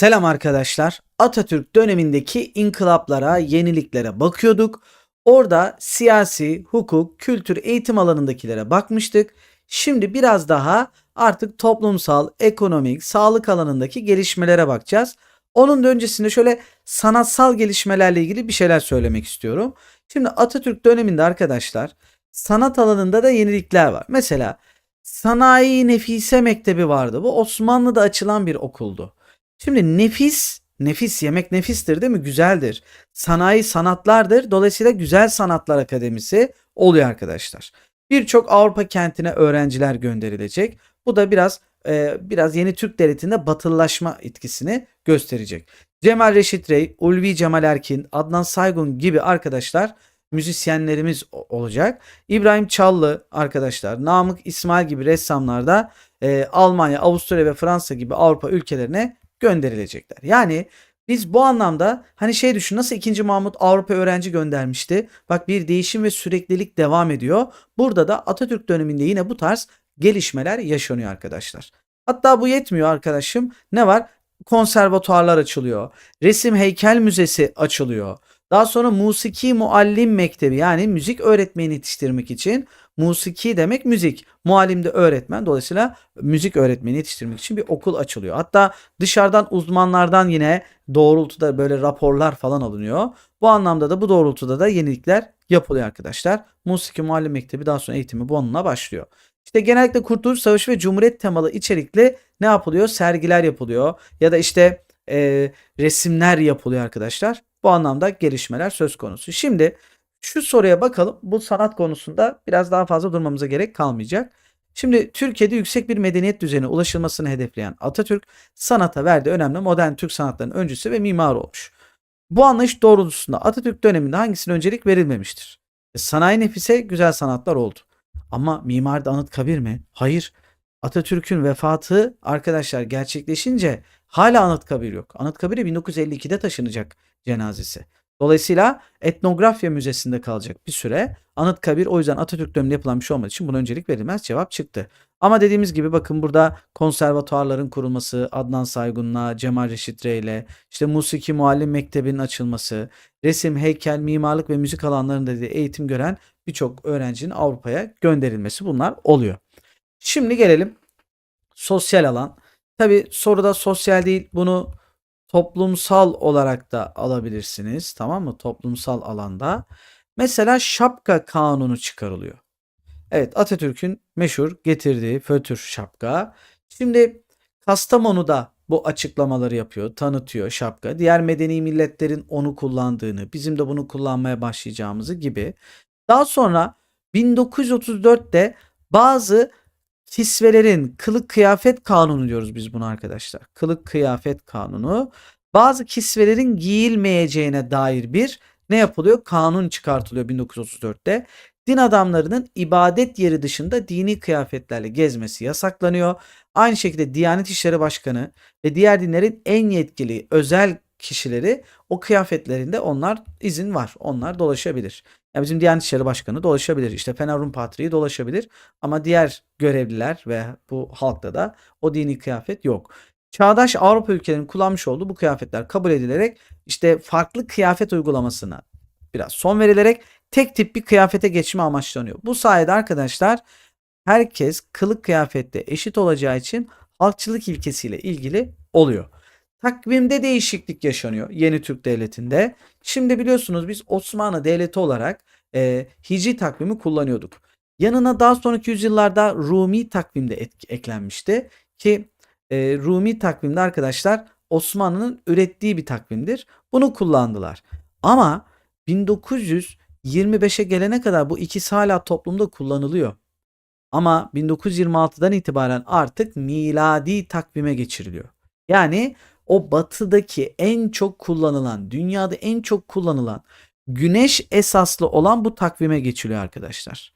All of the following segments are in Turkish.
Selam arkadaşlar. Atatürk dönemindeki inkılaplara, yeniliklere bakıyorduk. Orada siyasi, hukuk, kültür, eğitim alanındakilere bakmıştık. Şimdi biraz daha artık toplumsal, ekonomik, sağlık alanındaki gelişmelere bakacağız. Onun da öncesinde şöyle sanatsal gelişmelerle ilgili bir şeyler söylemek istiyorum. Şimdi Atatürk döneminde arkadaşlar sanat alanında da yenilikler var. Mesela Sanayi Nefise Mektebi vardı. Bu Osmanlı'da açılan bir okuldu. Şimdi nefis, nefis yemek nefistir değil mi? Güzeldir. Sanayi sanatlardır. Dolayısıyla Güzel Sanatlar Akademisi oluyor arkadaşlar. Birçok Avrupa kentine öğrenciler gönderilecek. Bu da biraz e, biraz yeni Türk devletinde batılılaşma etkisini gösterecek. Cemal Reşit Rey, Ulvi Cemal Erkin, Adnan Saygun gibi arkadaşlar müzisyenlerimiz olacak. İbrahim Çallı arkadaşlar, Namık İsmail gibi ressamlar da e, Almanya, Avusturya ve Fransa gibi Avrupa ülkelerine gönderilecekler. Yani biz bu anlamda hani şey düşün nasıl 2. Mahmut Avrupa öğrenci göndermişti. Bak bir değişim ve süreklilik devam ediyor. Burada da Atatürk döneminde yine bu tarz gelişmeler yaşanıyor arkadaşlar. Hatta bu yetmiyor arkadaşım. Ne var? Konservatuarlar açılıyor. Resim heykel müzesi açılıyor. Daha sonra musiki muallim mektebi yani müzik öğretmeni yetiştirmek için musiki demek müzik. Muallim de öğretmen. Dolayısıyla müzik öğretmeni yetiştirmek için bir okul açılıyor. Hatta dışarıdan uzmanlardan yine doğrultuda böyle raporlar falan alınıyor. Bu anlamda da bu doğrultuda da yenilikler yapılıyor arkadaşlar. Musiki Muallim Mektebi daha sonra eğitimi bununla başlıyor. İşte genellikle Kurtuluş Savaşı ve Cumhuriyet temalı içerikli ne yapılıyor? Sergiler yapılıyor ya da işte e, resimler yapılıyor arkadaşlar. Bu anlamda gelişmeler söz konusu. Şimdi şu soruya bakalım. Bu sanat konusunda biraz daha fazla durmamıza gerek kalmayacak. Şimdi Türkiye'de yüksek bir medeniyet düzeyine ulaşılmasını hedefleyen Atatürk sanata verdiği önemli modern Türk sanatlarının öncüsü ve mimarı olmuş. Bu anlayış doğrultusunda Atatürk döneminde hangisine öncelik verilmemiştir? E, Sanayi nefise güzel sanatlar oldu. Ama mimarda Anıtkabir mi? Hayır. Atatürk'ün vefatı arkadaşlar gerçekleşince hala Anıtkabir yok. Anıtkabir'e 1952'de taşınacak cenazesi. Dolayısıyla etnografya müzesinde kalacak bir süre. Anıtkabir o yüzden Atatürk döneminde yapılan bir şey olmadığı için buna öncelik verilmez. Cevap çıktı. Ama dediğimiz gibi bakın burada konservatuarların kurulması, Adnan Saygun'la, Cemal Reşit Rey'le, işte Musiki Muallim Mektebi'nin açılması, resim, heykel, mimarlık ve müzik alanlarında da eğitim gören birçok öğrencinin Avrupa'ya gönderilmesi bunlar oluyor. Şimdi gelelim sosyal alan. Tabi soruda sosyal değil bunu toplumsal olarak da alabilirsiniz. Tamam mı? Toplumsal alanda. Mesela şapka kanunu çıkarılıyor. Evet Atatürk'ün meşhur getirdiği fötür şapka. Şimdi Kastamonu'da bu açıklamaları yapıyor, tanıtıyor şapka. Diğer medeni milletlerin onu kullandığını, bizim de bunu kullanmaya başlayacağımızı gibi. Daha sonra 1934'te bazı kisvelerin kılık kıyafet kanunu diyoruz biz buna arkadaşlar. Kılık kıyafet kanunu bazı kisvelerin giyilmeyeceğine dair bir ne yapılıyor? Kanun çıkartılıyor 1934'te. Din adamlarının ibadet yeri dışında dini kıyafetlerle gezmesi yasaklanıyor. Aynı şekilde Diyanet İşleri Başkanı ve diğer dinlerin en yetkili özel kişileri o kıyafetlerinde onlar izin var. Onlar dolaşabilir. Yani bizim Diyanet İşleri Başkanı dolaşabilir. İşte Fener Patriği dolaşabilir. Ama diğer görevliler ve bu halkta da o dini kıyafet yok. Çağdaş Avrupa ülkelerinin kullanmış olduğu bu kıyafetler kabul edilerek işte farklı kıyafet uygulamasına biraz son verilerek tek tip bir kıyafete geçme amaçlanıyor. Bu sayede arkadaşlar herkes kılık kıyafette eşit olacağı için halkçılık ilkesiyle ilgili oluyor. Takvimde değişiklik yaşanıyor yeni Türk Devleti'nde. Şimdi biliyorsunuz biz Osmanlı Devleti olarak e, Hicri takvimi kullanıyorduk. Yanına daha sonraki yüzyıllarda Rumi takvimde et- eklenmişti ki e, Rumi takvimde arkadaşlar Osmanlı'nın ürettiği bir takvimdir. Bunu kullandılar. Ama 1925'e gelene kadar bu ikisi hala toplumda kullanılıyor. Ama 1926'dan itibaren artık miladi takvime geçiriliyor. Yani o batıdaki en çok kullanılan, dünyada en çok kullanılan güneş esaslı olan bu takvime geçiliyor arkadaşlar.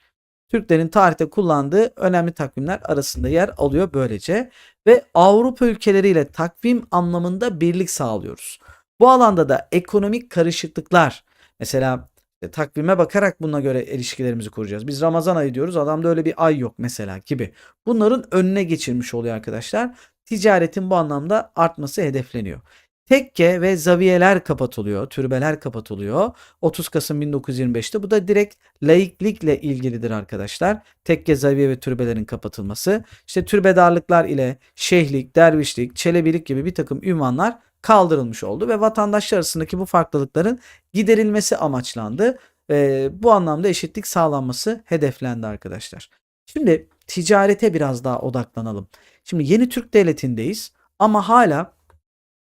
Türklerin tarihte kullandığı önemli takvimler arasında yer alıyor böylece ve Avrupa ülkeleriyle takvim anlamında birlik sağlıyoruz. Bu alanda da ekonomik karışıklıklar mesela e, takvime bakarak buna göre ilişkilerimizi kuracağız. Biz Ramazan ayı diyoruz. Adamda öyle bir ay yok mesela gibi. Bunların önüne geçirmiş oluyor arkadaşlar. Ticaretin bu anlamda artması hedefleniyor. Tekke ve zaviyeler kapatılıyor, türbeler kapatılıyor. 30 Kasım 1925'te bu da direkt laiklikle ilgilidir arkadaşlar. Tekke, zaviye ve türbelerin kapatılması. İşte türbedarlıklar ile şeyhlik, dervişlik, çelebilik gibi bir takım ünvanlar kaldırılmış oldu ve vatandaşlar arasındaki bu farklılıkların giderilmesi amaçlandı. Ee, bu anlamda eşitlik sağlanması hedeflendi arkadaşlar. Şimdi ticarete biraz daha odaklanalım. Şimdi yeni Türk Devleti'ndeyiz ama hala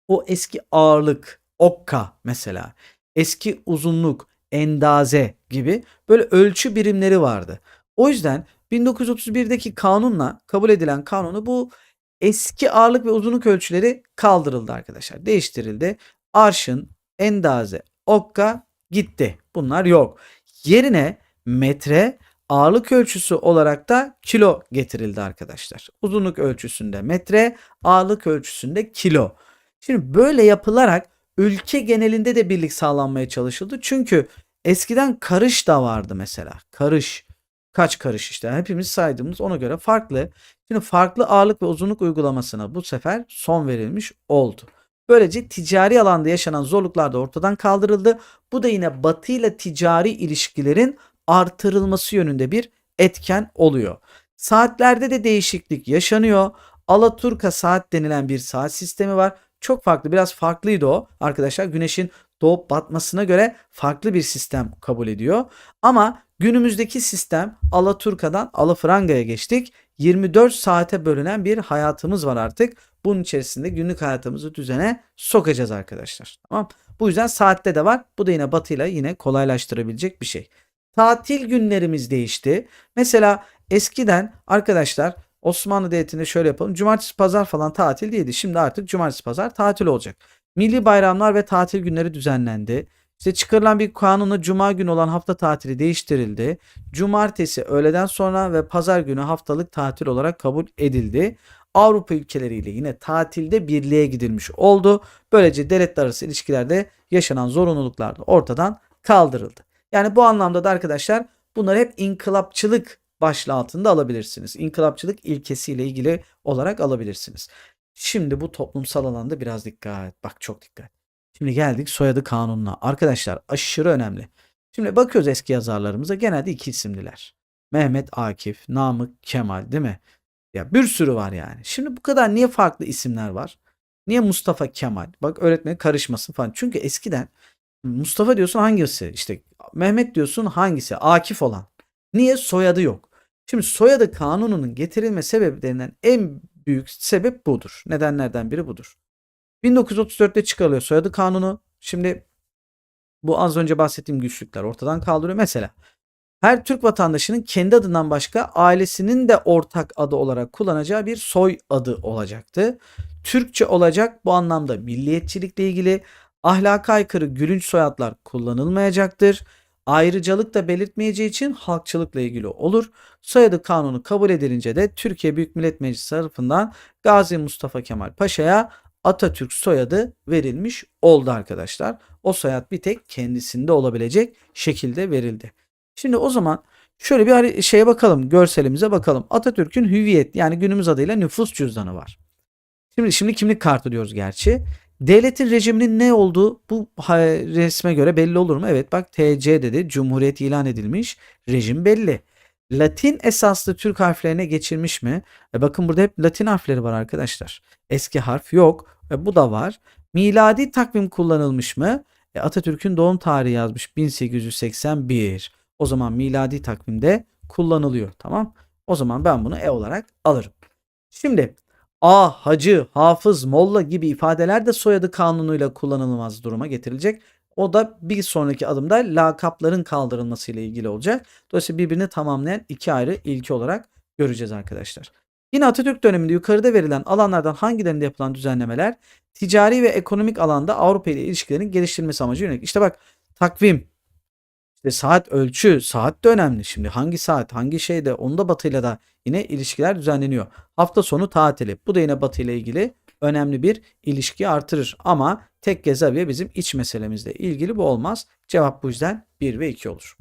o eski ağırlık, okka mesela, eski uzunluk, endaze gibi böyle ölçü birimleri vardı. O yüzden 1931'deki kanunla kabul edilen kanunu bu eski ağırlık ve uzunluk ölçüleri kaldırıldı arkadaşlar. Değiştirildi. Arşın, endaze, okka gitti. Bunlar yok. Yerine metre, ağırlık ölçüsü olarak da kilo getirildi arkadaşlar. Uzunluk ölçüsünde metre, ağırlık ölçüsünde kilo. Şimdi böyle yapılarak ülke genelinde de birlik sağlanmaya çalışıldı. Çünkü eskiden karış da vardı mesela. Karış. Kaç karış işte hepimiz saydığımız ona göre farklı. Şimdi farklı ağırlık ve uzunluk uygulamasına bu sefer son verilmiş oldu. Böylece ticari alanda yaşanan zorluklar da ortadan kaldırıldı. Bu da yine Batı ile ticari ilişkilerin artırılması yönünde bir etken oluyor. Saatlerde de değişiklik yaşanıyor. Alaturka saat denilen bir saat sistemi var. Çok farklı, biraz farklıydı o. Arkadaşlar güneşin doğup batmasına göre farklı bir sistem kabul ediyor. Ama günümüzdeki sistem Alaturka'dan Alafranga'ya geçtik. 24 saate bölünen bir hayatımız var artık. Bunun içerisinde günlük hayatımızı düzene sokacağız arkadaşlar. Tamam. Bu yüzden saatte de var. Bu da yine batıyla yine kolaylaştırabilecek bir şey. Tatil günlerimiz değişti. Mesela eskiden arkadaşlar Osmanlı Devleti'nde şöyle yapalım. Cumartesi pazar falan tatil değildi. Şimdi artık cumartesi pazar tatil olacak. Milli bayramlar ve tatil günleri düzenlendi. İşte çıkarılan bir kanunla cuma günü olan hafta tatili değiştirildi. Cumartesi öğleden sonra ve pazar günü haftalık tatil olarak kabul edildi. Avrupa ülkeleriyle yine tatilde birliğe gidilmiş oldu. Böylece devletler arası ilişkilerde yaşanan zorunluluklar da ortadan kaldırıldı. Yani bu anlamda da arkadaşlar bunları hep inkılapçılık başlığı altında alabilirsiniz. İnkılapçılık ilkesiyle ilgili olarak alabilirsiniz. Şimdi bu toplumsal alanda biraz dikkat. Bak çok dikkat. Şimdi geldik soyadı kanununa. Arkadaşlar aşırı önemli. Şimdi bakıyoruz eski yazarlarımıza genelde iki isimliler. Mehmet Akif, Namık Kemal değil mi? Ya bir sürü var yani. Şimdi bu kadar niye farklı isimler var? Niye Mustafa Kemal? Bak öğretmen karışmasın falan. Çünkü eskiden Mustafa diyorsun hangisi? İşte Mehmet diyorsun hangisi? Akif olan. Niye soyadı yok? Şimdi soyadı kanununun getirilme sebeplerinden en büyük sebep budur. Nedenlerden biri budur. 1934'te çıkarılıyor soyadı kanunu. Şimdi bu az önce bahsettiğim güçlükler ortadan kaldırıyor. Mesela her Türk vatandaşının kendi adından başka ailesinin de ortak adı olarak kullanacağı bir soy adı olacaktı. Türkçe olacak bu anlamda milliyetçilikle ilgili ahlaka aykırı gülünç soyadlar kullanılmayacaktır. Ayrıcalık da belirtmeyeceği için halkçılıkla ilgili olur. Soyadı kanunu kabul edilince de Türkiye Büyük Millet Meclisi tarafından Gazi Mustafa Kemal Paşa'ya Atatürk soyadı verilmiş oldu arkadaşlar. O soyad bir tek kendisinde olabilecek şekilde verildi. Şimdi o zaman şöyle bir şeye bakalım, görselimize bakalım. Atatürk'ün hüviyet yani günümüz adıyla nüfus cüzdanı var. Şimdi şimdi kimlik kartı diyoruz gerçi. Devletin rejiminin ne olduğu bu resme göre belli olur mu? Evet bak TC dedi. Cumhuriyet ilan edilmiş. Rejim belli. Latin esaslı Türk harflerine geçilmiş mi? E bakın burada hep Latin harfleri var arkadaşlar. Eski harf yok. E bu da var. Miladi takvim kullanılmış mı? E Atatürk'ün doğum tarihi yazmış 1881. O zaman miladi takvimde kullanılıyor. Tamam. O zaman ben bunu E olarak alırım. Şimdi A, hacı, hafız, molla gibi ifadeler de soyadı kanunuyla kullanılmaz duruma getirilecek. O da bir sonraki adımda lakapların kaldırılması ile ilgili olacak. Dolayısıyla birbirini tamamlayan iki ayrı ilki olarak göreceğiz arkadaşlar. Yine Atatürk döneminde yukarıda verilen alanlardan hangilerinde yapılan düzenlemeler ticari ve ekonomik alanda Avrupa ile ilişkilerin geliştirilmesi amacı yönelik. İşte bak takvim, işte saat ölçü, saat de önemli. Şimdi hangi saat, hangi şeyde onda batıyla da yine ilişkiler düzenleniyor. Hafta sonu tatili. Bu da yine batı ile ilgili önemli bir ilişki artırır. Ama tek gezaviye bizim iç meselemizle ilgili bu olmaz. Cevap bu yüzden 1 ve 2 olur.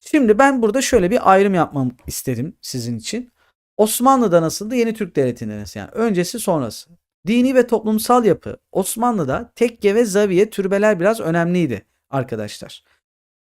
Şimdi ben burada şöyle bir ayrım yapmam istedim sizin için. Osmanlı'da nasıldı? Yeni Türk Devleti'nde nasıl? Yani öncesi sonrası. Dini ve toplumsal yapı. Osmanlı'da tekke ve zaviye türbeler biraz önemliydi arkadaşlar.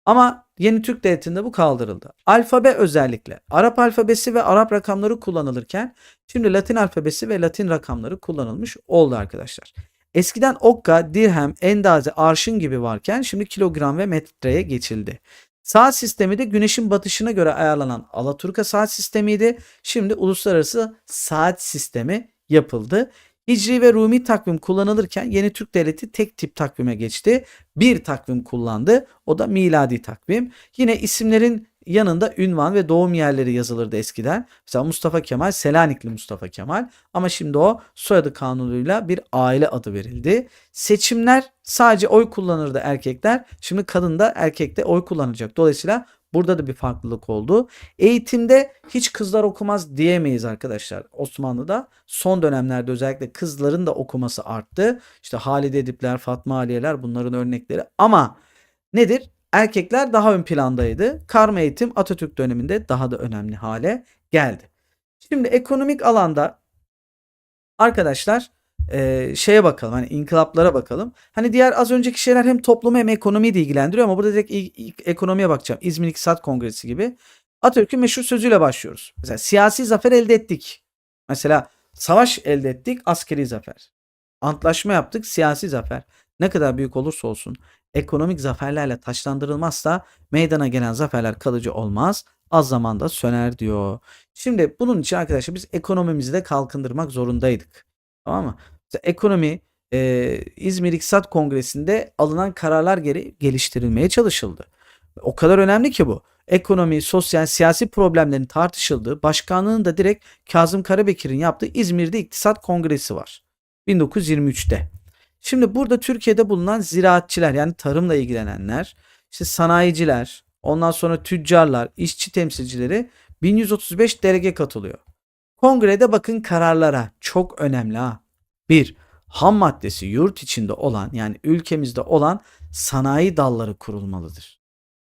Ama yeni Türk Devleti'nde bu kaldırıldı. Alfabe özellikle. Arap alfabesi ve Arap rakamları kullanılırken şimdi Latin alfabesi ve Latin rakamları kullanılmış oldu arkadaşlar. Eskiden okka, dirhem, endaze, arşın gibi varken şimdi kilogram ve metreye geçildi. Saat sistemi de güneşin batışına göre ayarlanan Alaturka saat sistemiydi. Şimdi uluslararası saat sistemi yapıldı. Hicri ve Rumi takvim kullanılırken yeni Türk Devleti tek tip takvime geçti. Bir takvim kullandı. O da miladi takvim. Yine isimlerin yanında ünvan ve doğum yerleri yazılırdı eskiden. Mesela Mustafa Kemal Selanikli Mustafa Kemal ama şimdi o soyadı kanunuyla bir aile adı verildi. Seçimler sadece oy kullanırdı erkekler. Şimdi kadın da erkek de oy kullanacak. Dolayısıyla Burada da bir farklılık oldu. Eğitimde hiç kızlar okumaz diyemeyiz arkadaşlar. Osmanlı'da son dönemlerde özellikle kızların da okuması arttı. İşte Halide Edipler, Fatma Aliyeler bunların örnekleri. Ama nedir? Erkekler daha ön plandaydı. Karma eğitim Atatürk döneminde daha da önemli hale geldi. Şimdi ekonomik alanda arkadaşlar e, şeye bakalım hani inkılaplara bakalım. Hani diğer az önceki şeyler hem toplumu hem ekonomiyi de ilgilendiriyor ama burada direkt ilk, ilk ekonomiye bakacağım. İzmir İktisat Kongresi gibi. Atatürk'ün meşhur sözüyle başlıyoruz. Mesela siyasi zafer elde ettik. Mesela savaş elde ettik, askeri zafer. Antlaşma yaptık, siyasi zafer. Ne kadar büyük olursa olsun ekonomik zaferlerle taşlandırılmazsa meydana gelen zaferler kalıcı olmaz. Az zamanda söner diyor. Şimdi bunun için arkadaşlar biz ekonomimizi de kalkındırmak zorundaydık. Tamam mı? Mesela ekonomi e, İzmir İktisat Kongresi'nde alınan kararlar geri geliştirilmeye çalışıldı. O kadar önemli ki bu. Ekonomi, sosyal, siyasi problemlerin tartışıldığı, başkanlığını da direkt Kazım Karabekir'in yaptığı İzmir'de İktisat Kongresi var. 1923'te. Şimdi burada Türkiye'de bulunan ziraatçiler yani tarımla ilgilenenler, işte sanayiciler, ondan sonra tüccarlar, işçi temsilcileri 1135 delege katılıyor. Kongrede bakın kararlara çok önemli ha. Bir, ham maddesi yurt içinde olan yani ülkemizde olan sanayi dalları kurulmalıdır.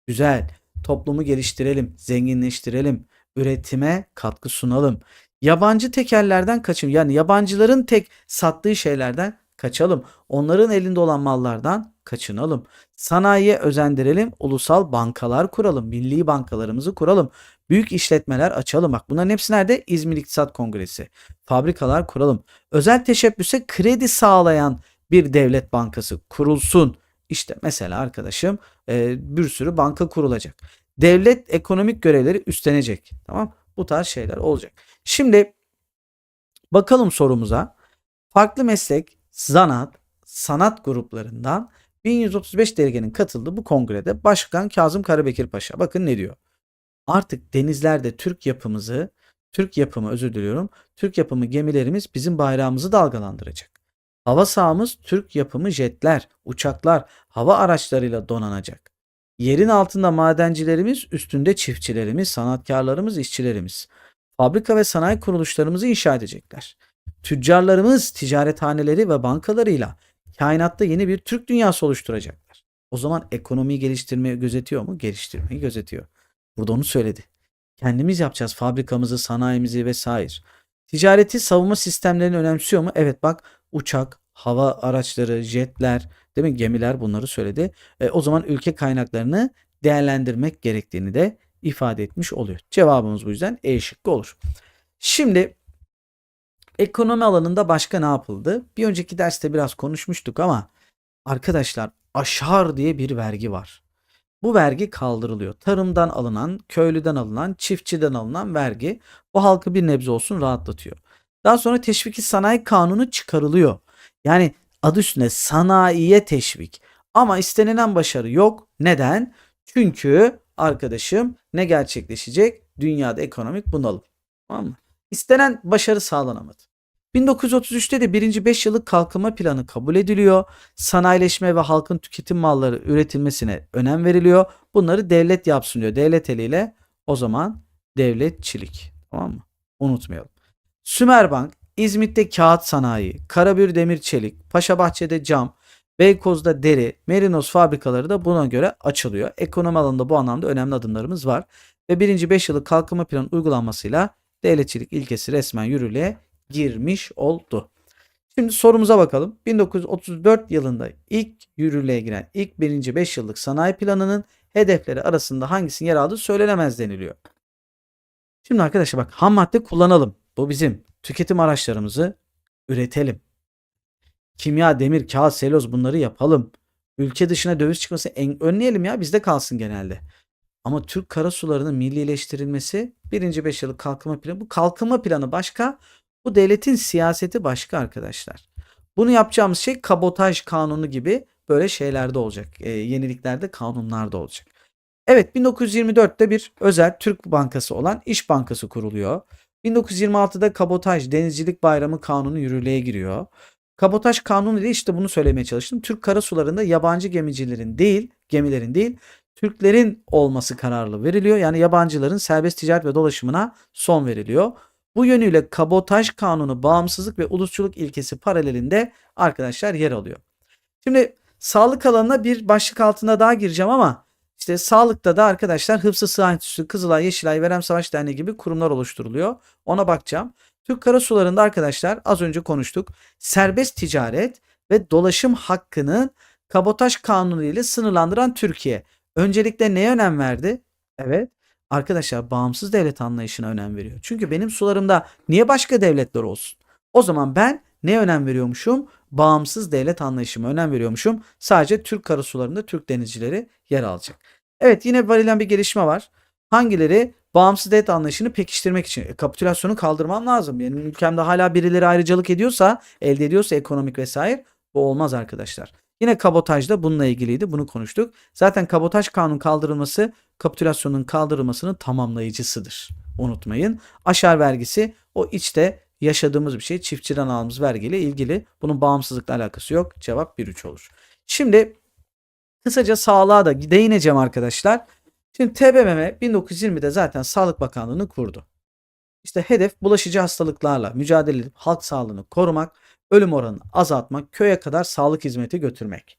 Güzel. Toplumu geliştirelim, zenginleştirelim, üretime katkı sunalım. Yabancı tekerlerden kaçın. Yani yabancıların tek sattığı şeylerden kaçalım. Onların elinde olan mallardan kaçınalım. Sanayiye özendirelim, ulusal bankalar kuralım, milli bankalarımızı kuralım. Büyük işletmeler açalım. Bak bunların hepsi nerede? İzmir İktisat Kongresi. Fabrikalar kuralım. Özel teşebbüse kredi sağlayan bir devlet bankası kurulsun. İşte mesela arkadaşım e, bir sürü banka kurulacak. Devlet ekonomik görevleri üstlenecek. Tamam Bu tarz şeyler olacak. Şimdi bakalım sorumuza. Farklı meslek, zanaat, sanat gruplarından 1135 delegenin katıldığı bu kongrede Başkan Kazım Karabekir Paşa bakın ne diyor. Artık denizlerde Türk yapımızı, Türk yapımı özür diliyorum, Türk yapımı gemilerimiz bizim bayrağımızı dalgalandıracak. Hava sahamız Türk yapımı jetler, uçaklar, hava araçlarıyla donanacak. Yerin altında madencilerimiz, üstünde çiftçilerimiz, sanatkarlarımız, işçilerimiz. Fabrika ve sanayi kuruluşlarımızı inşa edecekler. Tüccarlarımız ticarethaneleri ve bankalarıyla kainatta yeni bir Türk dünyası oluşturacaklar. O zaman ekonomiyi geliştirmeyi gözetiyor mu? Geliştirmeyi gözetiyor. Burada onu söyledi. Kendimiz yapacağız fabrikamızı, sanayimizi vesaire. Ticareti savunma sistemlerini önemsiyor mu? Evet bak uçak, hava araçları, jetler, değil mi? Gemiler bunları söyledi. E, o zaman ülke kaynaklarını değerlendirmek gerektiğini de ifade etmiş oluyor. Cevabımız bu yüzden E şıkkı olur. Şimdi ekonomi alanında başka ne yapıldı? Bir önceki derste biraz konuşmuştuk ama arkadaşlar aşar diye bir vergi var. Bu vergi kaldırılıyor. Tarımdan alınan, köylüden alınan, çiftçiden alınan vergi o halkı bir nebze olsun rahatlatıyor. Daha sonra teşviki sanayi kanunu çıkarılıyor. Yani adı üstünde sanayiye teşvik. Ama istenilen başarı yok. Neden? Çünkü arkadaşım ne gerçekleşecek? Dünyada ekonomik bunalım. Tamam mı? İstenen başarı sağlanamadı. 1933'te de birinci 5 yıllık kalkınma planı kabul ediliyor. Sanayileşme ve halkın tüketim malları üretilmesine önem veriliyor. Bunları devlet yapsın diyor. Devlet eliyle o zaman devletçilik. Tamam mı? Unutmayalım. Sümerbank, İzmit'te kağıt sanayi, Karabür Demir Çelik, Paşabahçe'de cam, Beykoz'da deri, Merinos fabrikaları da buna göre açılıyor. Ekonomi alanında bu anlamda önemli adımlarımız var. Ve birinci 5 yıllık kalkınma planı uygulanmasıyla devletçilik ilkesi resmen yürürlüğe girmiş oldu. Şimdi sorumuza bakalım. 1934 yılında ilk yürürlüğe giren ilk birinci 5 yıllık sanayi planının hedefleri arasında hangisinin yer aldığı söylenemez deniliyor. Şimdi arkadaşlar bak ham madde kullanalım. Bu bizim tüketim araçlarımızı üretelim. Kimya, demir, kağıt, seloz bunları yapalım. Ülke dışına döviz çıkması en, önleyelim ya bizde kalsın genelde. Ama Türk karasularının millileştirilmesi birinci 5 yıllık kalkınma planı. Bu kalkınma planı başka, bu devletin siyaseti başka arkadaşlar. Bunu yapacağımız şey kabotaj kanunu gibi böyle şeylerde olacak. E, yeniliklerde kanunlarda olacak. Evet 1924'te bir özel Türk Bankası olan İş Bankası kuruluyor. 1926'da Kabotaj Denizcilik Bayramı Kanunu yürürlüğe giriyor. Kabotaj kanunu ile işte bunu söylemeye çalıştım. Türk karasularında yabancı gemicilerin değil, gemilerin değil, Türklerin olması kararlı veriliyor. Yani yabancıların serbest ticaret ve dolaşımına son veriliyor. Bu yönüyle kabotaj kanunu bağımsızlık ve ulusçuluk ilkesi paralelinde arkadaşlar yer alıyor. Şimdi sağlık alanına bir başlık altında daha gireceğim ama işte sağlıkta da arkadaşlar Hıfzı Sıha Enstitüsü, Kızılay, Yeşilay, Verem Savaş Derneği gibi kurumlar oluşturuluyor. Ona bakacağım. Türk karasularında arkadaşlar az önce konuştuk. Serbest ticaret ve dolaşım hakkını kabotaj kanunu ile sınırlandıran Türkiye. Öncelikle neye önem verdi? Evet. Arkadaşlar bağımsız devlet anlayışına önem veriyor. Çünkü benim sularımda niye başka devletler olsun? O zaman ben neye önem veriyormuşum? Bağımsız devlet anlayışıma önem veriyormuşum. Sadece Türk karasularında Türk denizcileri yer alacak. Evet yine verilen bir gelişme var. Hangileri bağımsız devlet anlayışını pekiştirmek için e, kapitülasyonu kaldırmam lazım. Benim ülkemde hala birileri ayrıcalık ediyorsa, elde ediyorsa ekonomik vesaire bu olmaz arkadaşlar. Yine kabotajda bununla ilgiliydi. Bunu konuştuk. Zaten kabotaj kanun kaldırılması kapitülasyonun kaldırılmasının tamamlayıcısıdır. Unutmayın. Aşar vergisi o içte yaşadığımız bir şey. Çiftçiden aldığımız vergiyle ilgili. Bunun bağımsızlıkla alakası yok. Cevap 1-3 olur. Şimdi kısaca sağlığa da değineceğim arkadaşlar. Şimdi TBMM 1920'de zaten Sağlık Bakanlığı'nı kurdu. İşte hedef bulaşıcı hastalıklarla mücadele edip halk sağlığını korumak, ölüm oranını azaltmak, köye kadar sağlık hizmeti götürmek.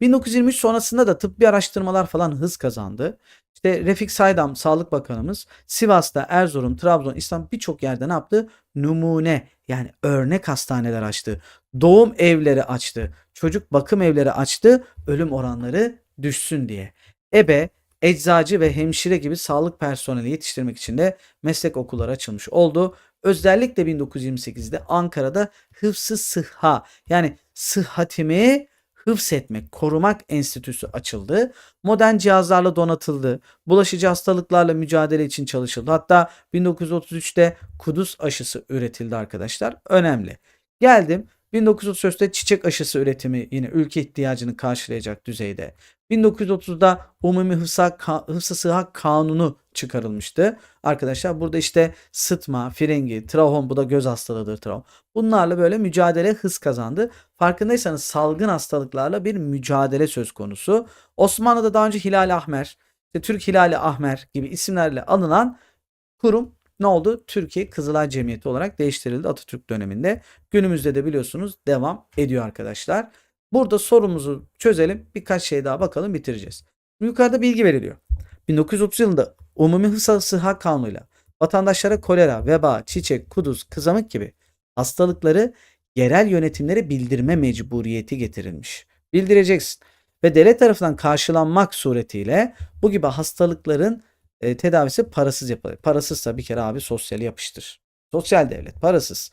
1923 sonrasında da tıbbi araştırmalar falan hız kazandı. İşte Refik Saydam Sağlık Bakanımız Sivas'ta, Erzurum, Trabzon, İstanbul birçok yerde ne yaptı? Numune yani örnek hastaneler açtı. Doğum evleri açtı. Çocuk bakım evleri açtı. Ölüm oranları düşsün diye. Ebe, eczacı ve hemşire gibi sağlık personeli yetiştirmek için de meslek okulları açılmış oldu. Özellikle 1928'de Ankara'da Hıfzı Sıhha yani sıhhatimi hıfzetmek, korumak enstitüsü açıldı. Modern cihazlarla donatıldı. Bulaşıcı hastalıklarla mücadele için çalışıldı. Hatta 1933'te kuduz aşısı üretildi arkadaşlar. Önemli. Geldim 1934'te çiçek aşısı üretimi yine ülke ihtiyacını karşılayacak düzeyde. 1930'da Umumi Hıfza, Hıfzı Sıha Kanunu çıkarılmıştı. Arkadaşlar burada işte sıtma, frengi, trahom bu da göz hastalığıdır trahom. Bunlarla böyle mücadele hız kazandı. Farkındaysanız salgın hastalıklarla bir mücadele söz konusu. Osmanlı'da daha önce Hilal Ahmer, işte Türk Hilali Ahmer gibi isimlerle anılan kurum ne oldu? Türkiye Kızılay Cemiyeti olarak değiştirildi Atatürk döneminde. Günümüzde de biliyorsunuz devam ediyor arkadaşlar. Burada sorumuzu çözelim. Birkaç şey daha bakalım bitireceğiz. Yukarıda bilgi veriliyor. 1930 yılında Umumi Hıfzı Sıhha Kanunu'yla vatandaşlara kolera, veba, çiçek, kuduz, kızamık gibi hastalıkları yerel yönetimlere bildirme mecburiyeti getirilmiş. Bildireceksin. Ve devlet tarafından karşılanmak suretiyle bu gibi hastalıkların e, tedavisi parasız yapılır. Parasızsa bir kere abi sosyal yapıştır. Sosyal devlet parasız.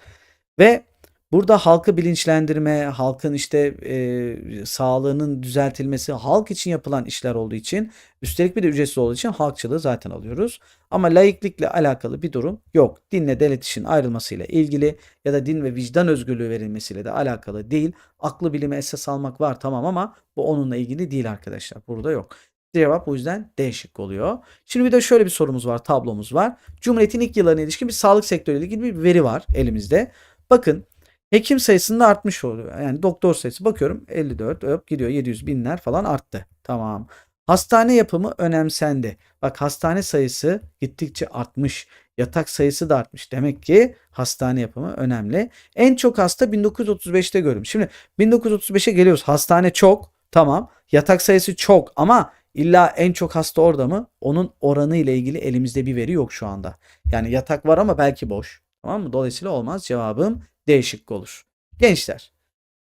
Ve burada halkı bilinçlendirme, halkın işte e, sağlığının düzeltilmesi, halk için yapılan işler olduğu için üstelik bir de ücretsiz olduğu için halkçılığı zaten alıyoruz. Ama laiklikle alakalı bir durum yok. Dinle devlet işin ayrılmasıyla ilgili ya da din ve vicdan özgürlüğü verilmesiyle de alakalı değil. Aklı bilime esas almak var tamam ama bu onunla ilgili değil arkadaşlar. Burada yok. Cevap o yüzden D şıkkı oluyor. Şimdi bir de şöyle bir sorumuz var, tablomuz var. Cumhuriyet'in ilk yıllarına ilişkin bir sağlık sektörüyle ilgili bir veri var elimizde. Bakın hekim sayısında artmış oluyor. Yani doktor sayısı bakıyorum 54 öp gidiyor 700 binler falan arttı. Tamam. Hastane yapımı önemsendi. Bak hastane sayısı gittikçe artmış. Yatak sayısı da artmış. Demek ki hastane yapımı önemli. En çok hasta 1935'te görülmüş. Şimdi 1935'e geliyoruz. Hastane çok. Tamam. Yatak sayısı çok ama illa en çok hasta orada mı? Onun oranı ile ilgili elimizde bir veri yok şu anda. Yani yatak var ama belki boş. Tamam mı? Dolayısıyla olmaz. Cevabım D şıkkı olur. Gençler,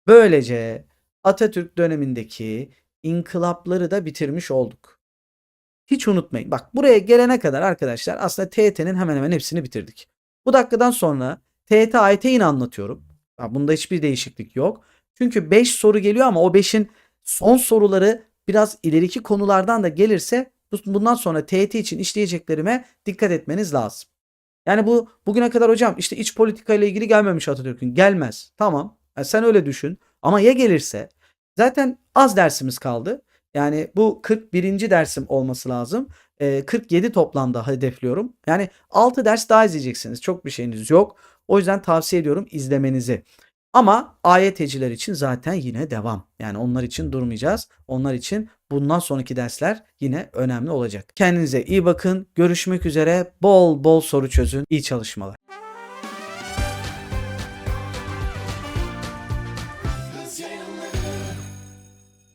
böylece Atatürk dönemindeki inkılapları da bitirmiş olduk. Hiç unutmayın. Bak buraya gelene kadar arkadaşlar aslında TYT'nin hemen hemen hepsini bitirdik. Bu dakikadan sonra TYT AYT yine anlatıyorum. Bunda hiçbir değişiklik yok. Çünkü 5 soru geliyor ama o 5'in son soruları biraz ileriki konulardan da gelirse bu- bundan sonra TYT için işleyeceklerime dikkat etmeniz lazım. Yani bu bugüne kadar hocam işte iç politika ile ilgili gelmemiş Atatürk'ün. Gelmez. Tamam. Ha, sen öyle düşün. Ama ya gelirse? Zaten az dersimiz kaldı. Yani bu 41. dersim olması lazım. Ee, 47 toplamda hedefliyorum. Yani 6 ders daha izleyeceksiniz. Çok bir şeyiniz yok. O yüzden tavsiye ediyorum izlemenizi. Ama AYT'ciler için zaten yine devam. Yani onlar için durmayacağız. Onlar için bundan sonraki dersler yine önemli olacak. Kendinize iyi bakın. Görüşmek üzere. Bol bol soru çözün. İyi çalışmalar.